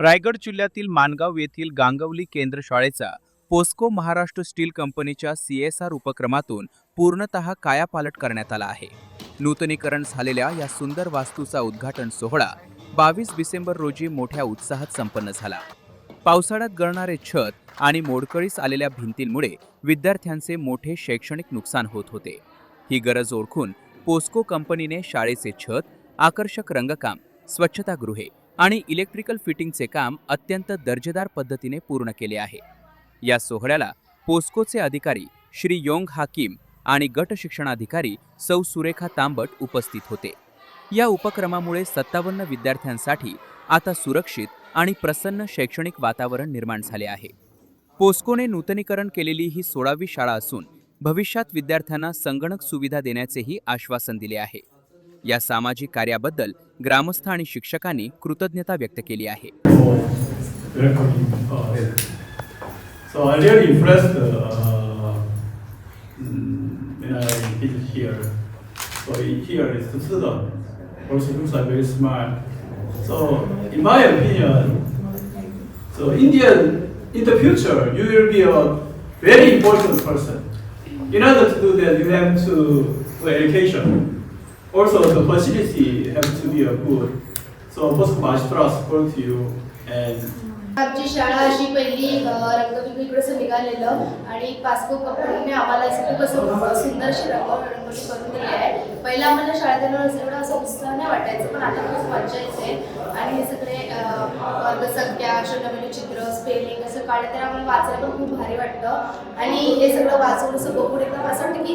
रायगड जिल्ह्यातील माणगाव येथील गांगवली केंद्र शाळेचा पोस्को महाराष्ट्र स्टील कंपनीच्या सी एस आर उपक्रमातून पूर्णतः कायापालट करण्यात आला आहे. नूतनीकरण झालेल्या या सुंदर वास्तूचा उद्घाटन सोहळा बावीस डिसेंबर रोजी मोठ्या उत्साहात संपन्न झाला. पावसाळ्यात गळणारे छत आणि मोडकळीस आलेल्या भिंतींमुळे विद्यार्थ्यांचे मोठे शैक्षणिक नुकसान होत होते. ही गरज ओळखून पोस्को कंपनीने शाळेचे छत आकर्षक रंगकाम स्वच्छतागृहे आणि इलेक्ट्रिकल फिटिंगचे काम अत्यंत दर्जेदार पद्धतीने पूर्ण केले आहे. या सोहळ्याला पोस्कोचे अधिकारी श्री योंग हाकीम आणि गट शिक्षणाधिकारी सौ सुरेखा तांबट उपस्थित होते. या उपक्रमामुळे सत्तावन्न विद्यार्थ्यांसाठी आता सुरक्षित आणि प्रसन्न शैक्षणिक वातावरण निर्माण झाले आहे. पोस्कोने नूतनीकरण केलेली ही सोळावी शाळा असून भविष्यात विद्यार्थ्यांना संगणक सुविधा देण्याचेही आश्वासन दिले आहे. या सामाजिक कार्याबद्दल ग्रामस्थ आणि शिक्षकांनी कृतज्ञता व्यक्त केली आहे for welcoming us. So I really impressed uh, mm, when I visit here. So i- here is the student, also looks like very smart. So in my opinion, so Indian, in the future, you will be a very important person. In order to do that, you have to do education. Also, the facility have to be a good. So most Maharashtra support you and आमची शाळा अशी पहिली अ, रंगभूमी इकडे असं निघालेलं आणि POCSO कंपनीने आम्हाला असं खूप असं सुंदर पहिला आम्हाला शाळेत येणार एवढा असं उत्साह नाही वाटायचं पण आता खूप मजा येते. आणि हे सगळे अ, वर्गसंख्या अष्टनवीन चित्र स्पेलिंग असं काढलं तर आम्हाला वाचायला पण खूप भारी वाटतं. आणि हे सगळं वाचून असं बघून एकदम असं वाटतं की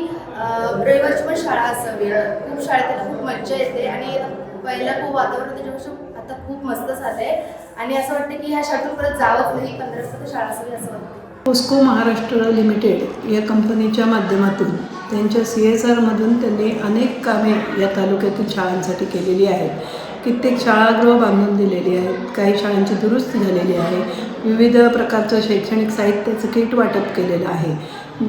रविवारची पण शाळा असावी. खूप शाळेत खूप मज्जा येते. आणि पहिला खूप वातावरण त्याच्यापेक्षा आता खूप मस्त झालंय. आणि असं वाटतं की ह्या शाळेतून परत जावंच नाही पंधरा शाळा असावी असं वाटतं. पोस्को महाराष्ट्र लिमिटेड या कंपनीच्या माध्यमातून त्यांच्या सी एस आरमधून त्यांनी अनेक कामे या तालुक्यातील शाळांसाठी केलेली आहेत. कित्येक शाळागृह बांधून दिलेली आहेत. काही शाळांची दुरुस्ती झालेली आहे. विविध प्रकारचं शैक्षणिक साहित्याचं किट वाटप केलेलं आहे.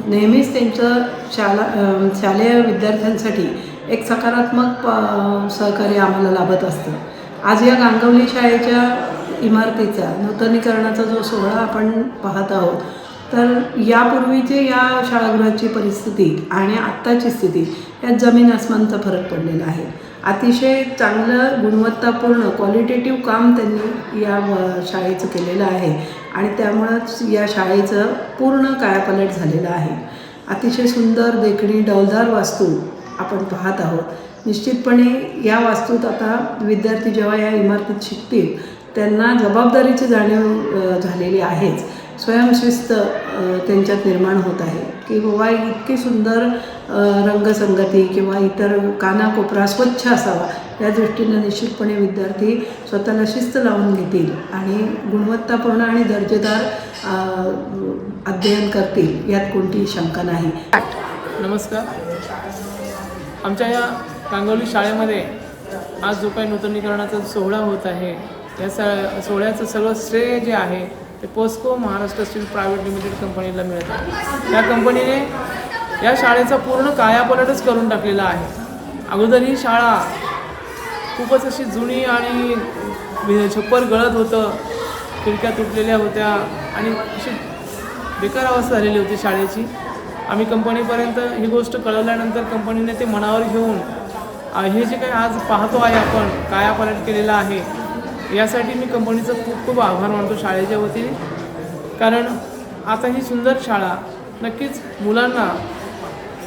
नेहमीच त्यांचं शाला शालेय विद्यार्थ्यांसाठी एक सकारात्मक प- सहकार्य आम्हाला लाभत असतं. आज या गांगवली शाळेच्या इमारतीचा नूतनीकरणाचा जो सोहळा आपण पाहत आहोत तर यापूर्वीचे या शाळागृहाची परिस्थिती आणि आत्ताची स्थिती यात जमीन आसमानचा फरक पडलेला आहे. अतिशय चांगलं गुणवत्तापूर्ण क्वालिटेटिव्ह काम त्यांनी या शाळेचं केलेलं आहे आणि त्यामुळंच या शाळेचं पूर्ण कायापालट झालेलं आहे. अतिशय सुंदर देखणी डौलदार वास्तू आपण पाहत आहोत. निश्चितपणे या वास्तूत आता विद्यार्थी जेव्हा या इमारतीत शिकतील त्यांना जबाबदारीची जाणीव झालेली आहेच. स्वयंशिस्त त्यांच्यात निर्माण होत आहे. की बाबा इतकी सुंदर रंगसंगती किंवा इतर कानाकोपरा स्वच्छ असावा या दृष्टीनं निश्चितपणे विद्यार्थी स्वतःला शिस्त लावून घेतील आणि गुणवत्तापूर्ण आणि दर्जेदार अध्ययन करतील यात कोणतीही शंका नाही. नमस्कार. आमच्या या कांगवली शाळेमध्ये आज जो काही नूतनीकरणाचा सोहळा होत आहे या स सोहळ्याचं सगळं श्रेय जे आहे ते Posco Maharashtra steel private limited कंपनीला मिळत आहे. या कंपनीने या शाळेचा पूर्ण कायापलटच करून टाकलेला आहे. अगोदर ही शाळा खूपच अशी जुनी आणि छप्पर गळत होतं खिडक्या तुटलेल्या होत्या आणि अशी बेकार अवस्था झालेली होती शाळेची. आम्ही कंपनीपर्यंत ही गोष्ट कळवल्यानंतर कंपनीने ते मनावर घेऊन हे जे काही आज पाहतो आहे आपण कायापालट केलेलं आहे यासाठी मी कंपनीचं खूप खूप आभार मानतो शाळेच्या वतीने. कारण आता ही सुंदर शाळा नक्कीच मुलांना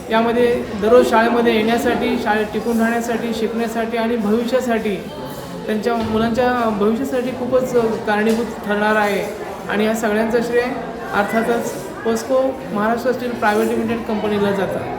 यामध्ये दररोज शाळेमध्ये येण्यासाठी शाळेत टिकून राहण्यासाठी शिकण्यासाठी आणि भविष्यासाठी त्यांच्या मुलांच्या भविष्यासाठी खूपच कारणीभूत ठरणार आहे. आणि या सगळ्यांचं श्रेय अर्थातच Posco Maharashtra steel private limited कंपनीला जातं.